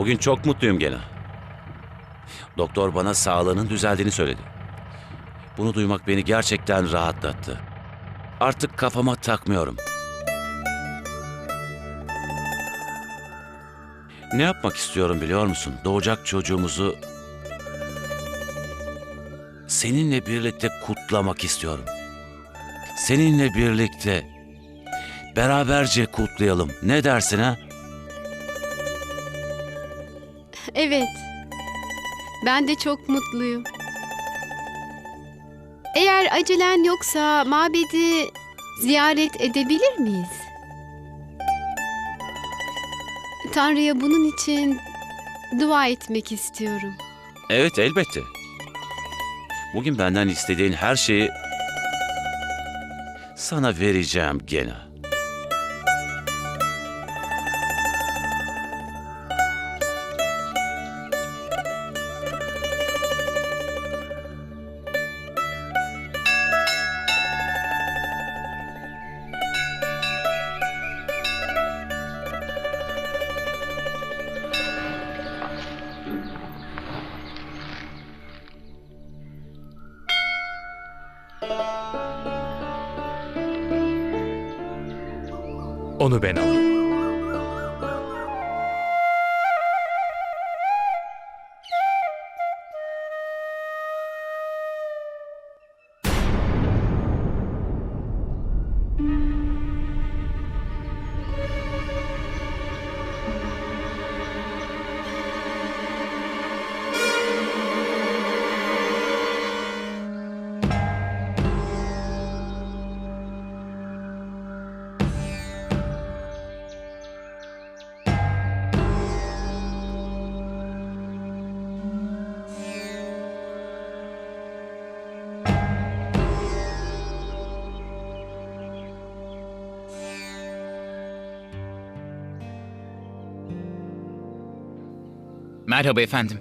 Bugün çok mutluyum gene. Doktor bana sağlığının düzeldiğini söyledi. Bunu duymak beni gerçekten rahatlattı. Artık kafama takmıyorum. Ne yapmak istiyorum biliyor musun? Doğacak çocuğumuzu seninle birlikte kutlamak istiyorum. Seninle birlikte beraberce kutlayalım. Ne dersin ha? Evet. Ben de çok mutluyum. Eğer acelen yoksa mabedi ziyaret edebilir miyiz? Tanrı'ya bunun için dua etmek istiyorum. Evet elbette. Bugün benden istediğin her şeyi sana vereceğim gene. Onu ben alayım. Merhaba efendim.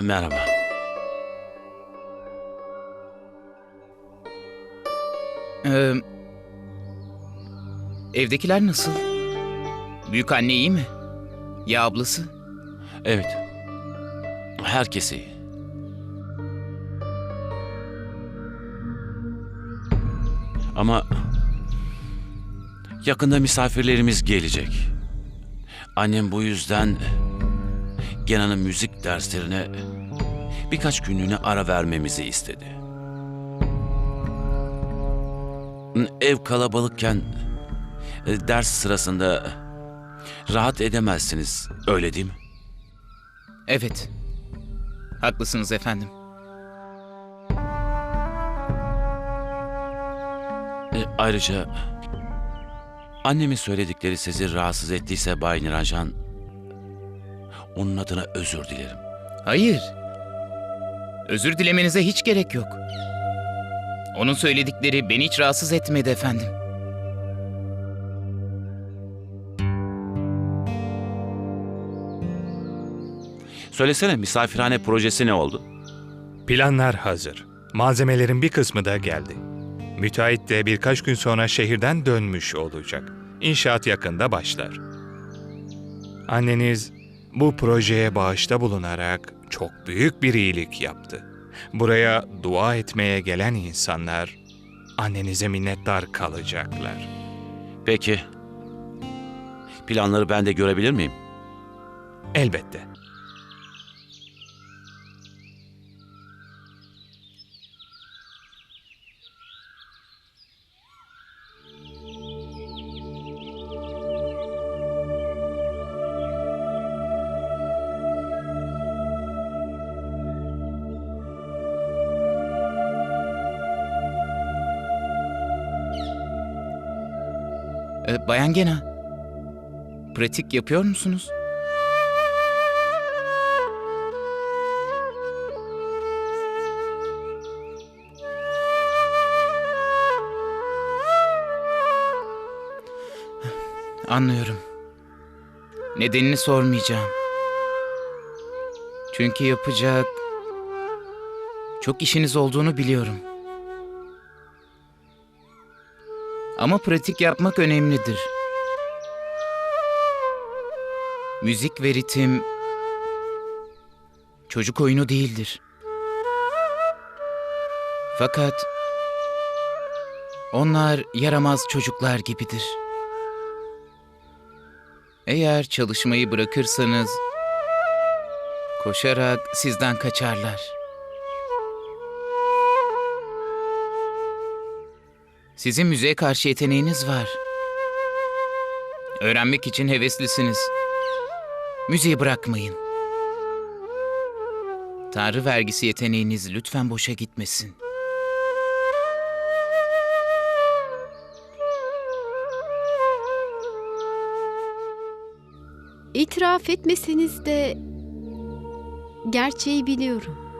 Merhaba. Ee, evdekiler nasıl? Büyük anne iyi mi? Ya ablası? Evet. Herkes iyi. Ama yakında misafirlerimiz gelecek. Annem bu yüzden Gena'nın müzik derslerine birkaç günlüğüne ara vermemizi istedi. Ev kalabalıkken e, ders sırasında rahat edemezsiniz, öyle değil mi? Evet. Haklısınız efendim. E, ayrıca annemin söyledikleri sizi rahatsız ettiyse Bay Niranjan, onun adına özür dilerim. Hayır. Özür dilemenize hiç gerek yok. Onun söyledikleri beni hiç rahatsız etmedi efendim. Söylesene misafirhane projesi ne oldu? Planlar hazır. Malzemelerin bir kısmı da geldi. Müteahhit de birkaç gün sonra şehirden dönmüş olacak. İnşaat yakında başlar. Anneniz bu projeye bağışta bulunarak çok büyük bir iyilik yaptı. Buraya dua etmeye gelen insanlar annenize minnettar kalacaklar. Peki, planları ben de görebilir miyim? Elbette. Ee, Bayan Gena, pratik yapıyor musunuz? Anlıyorum. Nedenini sormayacağım. Çünkü yapacak çok işiniz olduğunu biliyorum. Ama pratik yapmak önemlidir. Müzik ve ritim çocuk oyunu değildir. Fakat onlar yaramaz çocuklar gibidir. Eğer çalışmayı bırakırsanız koşarak sizden kaçarlar. Sizin müziğe karşı yeteneğiniz var. Öğrenmek için heveslisiniz. Müziği bırakmayın. Tanrı vergisi yeteneğiniz lütfen boşa gitmesin. İtiraf etmeseniz de gerçeği biliyorum.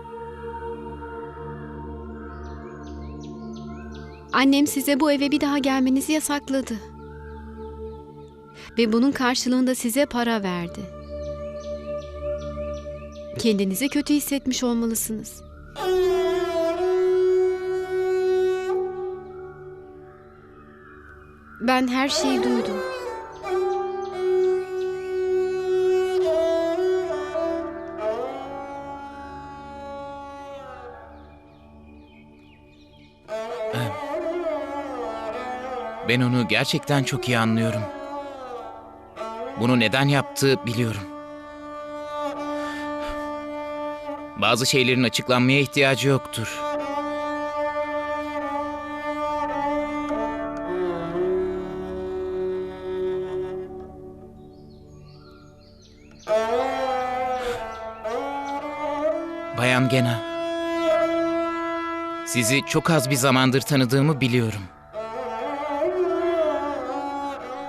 Annem size bu eve bir daha gelmenizi yasakladı. Ve bunun karşılığında size para verdi. Kendinizi kötü hissetmiş olmalısınız. Ben her şeyi duydum. Ben onu gerçekten çok iyi anlıyorum. Bunu neden yaptığı biliyorum. Bazı şeylerin açıklanmaya ihtiyacı yoktur. Bayan Gena. Sizi çok az bir zamandır tanıdığımı biliyorum.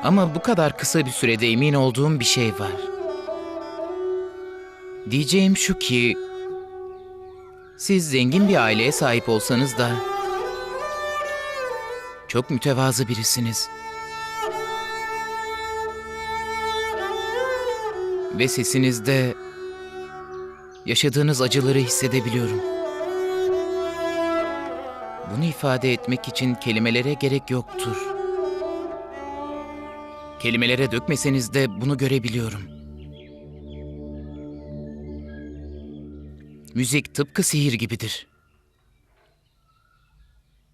Ama bu kadar kısa bir sürede emin olduğum bir şey var. Diyeceğim şu ki... Siz zengin bir aileye sahip olsanız da... Çok mütevazı birisiniz. Ve sesinizde... Yaşadığınız acıları hissedebiliyorum. Bunu ifade etmek için kelimelere gerek yoktur. Kelimelere dökmeseniz de bunu görebiliyorum. Müzik tıpkı sihir gibidir.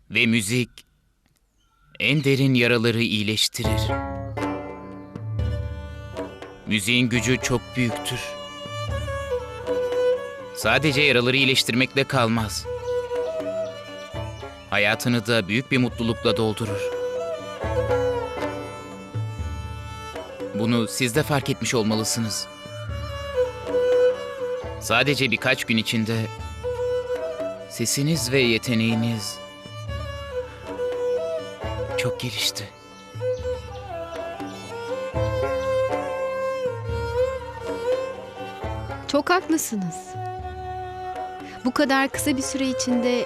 Ve müzik en derin yaraları iyileştirir. Müziğin gücü çok büyüktür. Sadece yaraları iyileştirmekle kalmaz. Hayatını da büyük bir mutlulukla doldurur. Bunu siz de fark etmiş olmalısınız. Sadece birkaç gün içinde sesiniz ve yeteneğiniz çok gelişti. Çok haklısınız. Bu kadar kısa bir süre içinde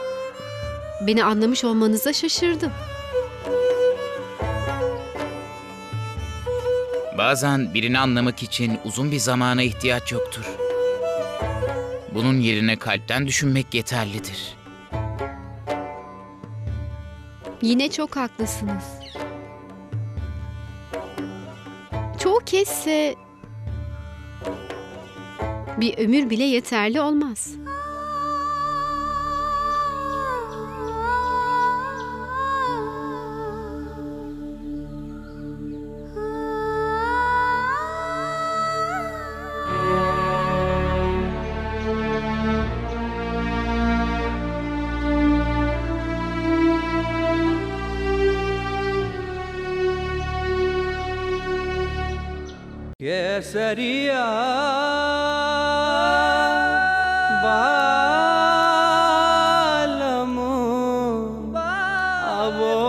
beni anlamış olmanıza şaşırdım. Bazen birini anlamak için uzun bir zamana ihtiyaç yoktur. Bunun yerine kalpten düşünmek yeterlidir. Yine çok haklısınız. Çoğu kezdse bir ömür bile yeterli olmaz. seria